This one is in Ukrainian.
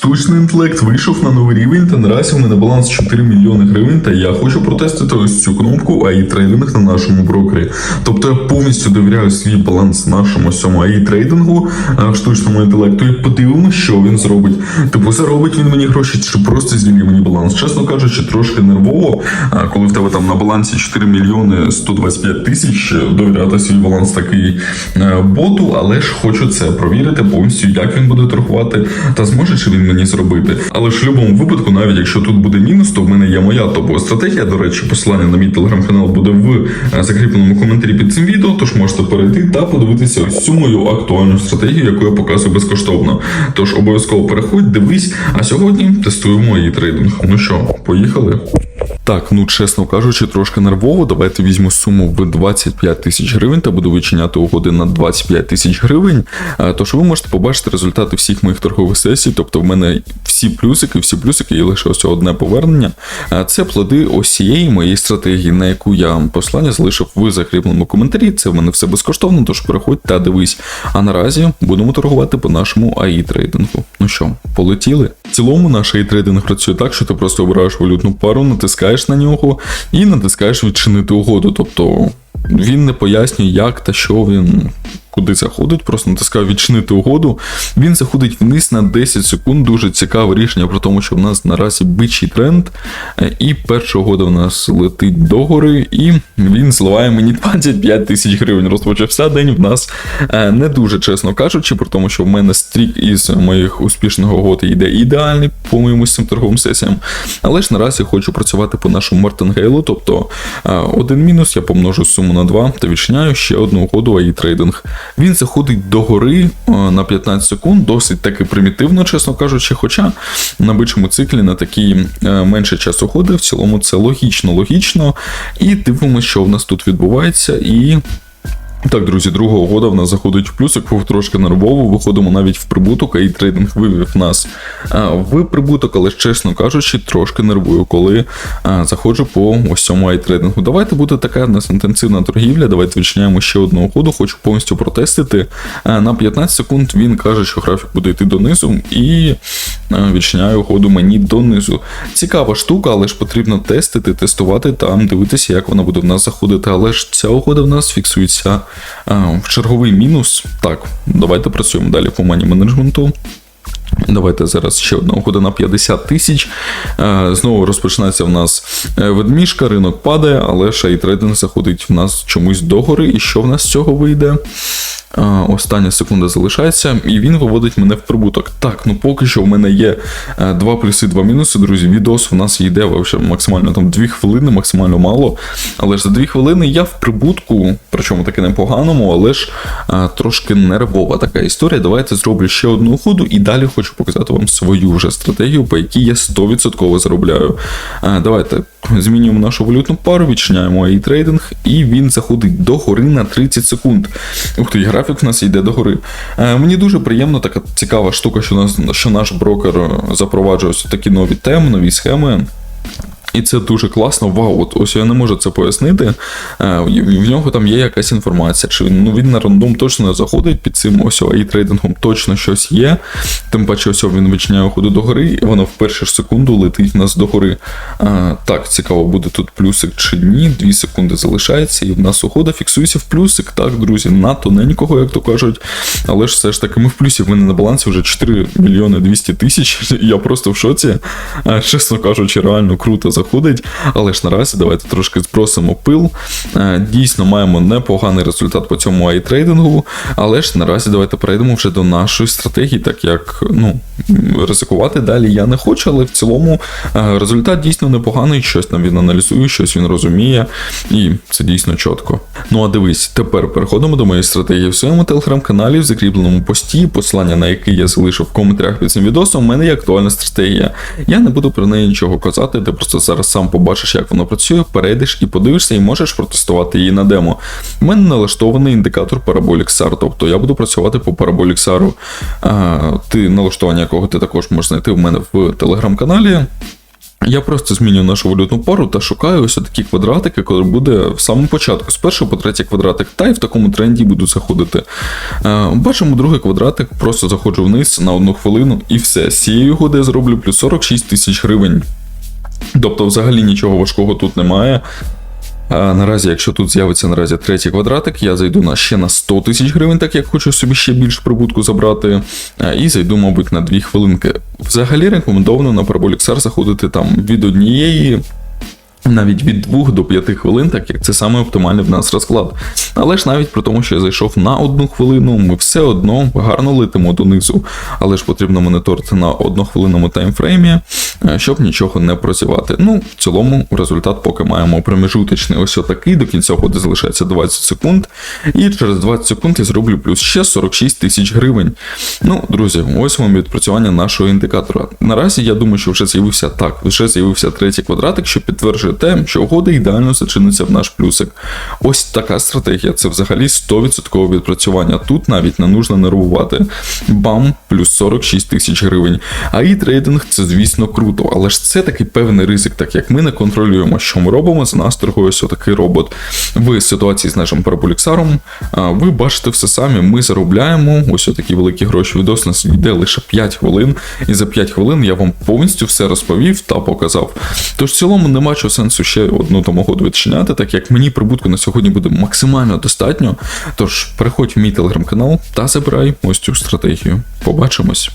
Штучний інтелект вийшов на новий рівень, та наразі у мене баланс 4 мільйони гривень, та я хочу протестити ось цю кнопку AI трейдинг на нашому брокері. Тобто я повністю довіряю свій баланс нашому ось цьому AI трейдингу, е, штучному інтелекту, і подивимося, що він зробить. Типу, заробить він мені гроші, чи просто змінює мені баланс. Чесно кажучи, трошки нервово, е, коли в тебе там на балансі 4 мільйони 125 тисяч, е, довіряти свій баланс такий боту, але ж хочу це провірити повністю, як він буде торгувати, та зможе чи він мені зробити. Але ж в будь-якому випадку, навіть якщо тут буде мінус, то в мене є моя топова стратегія. До речі, посилання на мій телеграм-канал буде в е, закріпленому коментарі під цим відео. Тож можете перейти та подивитися ось мою актуальну стратегію, яку я показую безкоштовно. Тож обов'язково переходь, дивись. А сьогодні тестуємо її трейдинг. Ну що, поїхали? Так, ну чесно кажучи, трошки нервово. Давайте візьму суму в 25 тисяч гривень та буду відчиняти угоди на 25 тисяч гривень. Е, Тож ви можете побачити результати всіх моїх торгових сесій. Тобто в мене всі плюсики, всі плюсики, є лише ось одне повернення. Е, Це плоди ось цієї моєї стратегії, на яку я вам послання залишив в закріпленому коментарі. Це в мене все безкоштовно, тож переходь та дивись. А наразі будемо торгувати по нашому AI трейдингу. Ну що, полетіли? Цілому наш трейдинг працює так, що ти просто обираєш валютну пару, натискаєш на нього і натискаєш відчинити угоду. Тобто він не пояснює, як та що він. Куди заходить, просто натискаю відчинити угоду. Він заходить вниз на 10 секунд. Дуже цікаве рішення про тому, що в нас наразі бичий тренд. І перша угода в нас летить догори, і він зливає мені 25 тисяч гривень. Розпочався день в нас е, не дуже чесно кажучи, про тому, що в мене стрік із моїх успішних угод йде ідеальний по моїм цим торговим сесіям. Але ж наразі хочу працювати по нашому мартингейлу. Тобто е, один мінус, я помножу суму на 2 та відчиняю ще одну угоду AI трейдинг. Він заходить догори гори на 15 секунд, досить таки примітивно, чесно кажучи. Хоча на бичому циклі на такий менше менший час уходи, в цілому це логічно, логічно. І дивимося, що в нас тут відбувається. І так, друзі, друга угода в нас заходить в плюсик, був трошки нервово. Виходимо навіть в прибуток, і трейдинг вивів нас в прибуток, але чесно кажучи, трошки нервую, коли а, заходжу по ось цьому айтрейдингу. Давайте буде така в нас інтенсивна торгівля. Давайте відчиняємо ще одну угоду. Хочу повністю протестити. А, на 15 секунд він каже, що графік буде йти донизу, і а, відчиняє угоду мені донизу. Цікава штука, але ж потрібно тестити, тестувати там, дивитися, як вона буде в нас заходити. Але ж ця угода в нас фіксується черговий мінус. Так, давайте працюємо далі по мані менеджменту. Давайте зараз ще одна угода на 50 тисяч. Е, Знову розпочинається в нас е, ведмішка, ринок падає, але шейтрейдинг заходить в нас чомусь догори. І що в нас з цього вийде? Е, Остання секунда залишається, і він виводить мене в прибуток. Так, ну поки що в мене є два плюси, два мінуси, друзі. Відос у нас йде максимально там 2 хвилини, максимально мало. Але ж за 2 хвилини я в прибутку, причому таки непоганому, але ж трошки нервова така історія. Давайте зроблю ще одну уходу і далі хочу показати вам свою вже стратегію, по якій я 100% заробляю. Е, Давайте змінюємо нашу валютну пару, відчиняємо її трейдинг, і він заходить до гори на 30 секунд. Ух ти, графік в нас йде до гори. Е, Мені дуже приємно така цікава штука, що, нас, що наш брокер е, запроваджує такі нові теми, нові схеми. І це дуже класно. Вау, от ось я не можу це пояснити. Е, В нього там є якась інформація. Чи ну, він на рандом точно не заходить під цим ось і трейдингом точно щось є. Тим паче, ось він відчиняє ходу до гори, і воно в першу ж секунду летить нас до гори. Так, цікаво, буде тут плюсик чи ні. Дві секунди залишається, і в нас ухода фіксується в плюсик. Так, друзі, на тоненького, як то кажуть. Але ж все ж таки ми в плюсі. В мене на балансі вже 4 мільйони 200 тисяч. Я просто в шоці. Чесно кажучи, реально круто заходить. Але ж наразі давайте трошки спросимо пил. Е, Дійсно, маємо непоганий результат по цьому айтрейдингу. Але ж наразі давайте перейдемо вже до нашої стратегії, так як ну, ризикувати далі я не хочу, але в цілому е, результат дійсно непоганий. Щось там він аналізує, щось він розуміє, і це дійсно чітко. Ну а дивись, тепер переходимо до моєї стратегії в своєму телеграм-каналі, в закріпленому пості, посилання на який я залишив в коментарях під цим відосом. У мене є актуальна стратегія. Я не буду про неї нічого казати, ти просто зараз сам побачиш, як воно працює, перейдеш і подивишся, і можеш протестувати її на демо. У мене налаштований індикатор Parabolic SAR, тобто я буду працювати по Parabolic SAR. А, ти налаштування якого ти також можеш знайти в мене в телеграм-каналі. Я просто змінюю нашу валютну пару та шукаю ось такі квадратики, коли буде в самому початку, з першого по третій квадратик, та й в такому тренді буду заходити. Е, бачимо другий квадратик, просто заходжу вниз на одну хвилину і все. З цієї угоди зроблю плюс 46 тисяч гривень. Тобто, взагалі нічого важкого тут немає. Наразі, якщо тут з'явиться наразі третій квадратик, я зайду на ще на 100 тисяч гривень, так як хочу собі ще більш прибутку забрати. І зайду, мабуть, на 2 хвилинки. Взагалі рекомендовано на Parabolic заходити там від однієї. Навіть від 2 до 5 хвилин, так як це саме оптимальний в нас розклад. Але ж навіть при тому, що я зайшов на одну хвилину, ми все одно гарно летимо донизу. Але ж потрібно моніторити на однохвилинному таймфреймі, е, щоб нічого не прозівати. Ну, в цілому, результат поки маємо проміжуточний. Ось отакий. До кінця ходу залишається 20 секунд. І через 20 секунд я зроблю плюс ще 46 тисяч гривень. Ну, друзі, ось вам відпрацювання нашого індикатора. Наразі я думаю, що вже з'явився так, вже з'явився третій квадратик, що підтверджує те, що угода ідеально зачиниться в наш плюсик. Ось така стратегія. Це взагалі 100% відпрацювання. Тут навіть не нужно нервувати. Бам, плюс 46 тисяч гривень. А і трейдинг це, звісно, круто, але ж це такий певний ризик, так як ми не контролюємо, що ми робимо, за нас торгує ось отакий робот. В ситуації з нашим параболіксаром ви бачите все самі, ми заробляємо ось отакі великі гроші. Відос нас йде лише 5 хвилин, і за 5 хвилин я вам повністю все розповів та показав. Тож в цілому нема чого сенсу ще одну там угоду відчиняти, так як мені прибутку на сьогодні буде максимально достатньо. Тож переходь в мій телеграм-канал та забирай ось цю стратегію. Побачимось.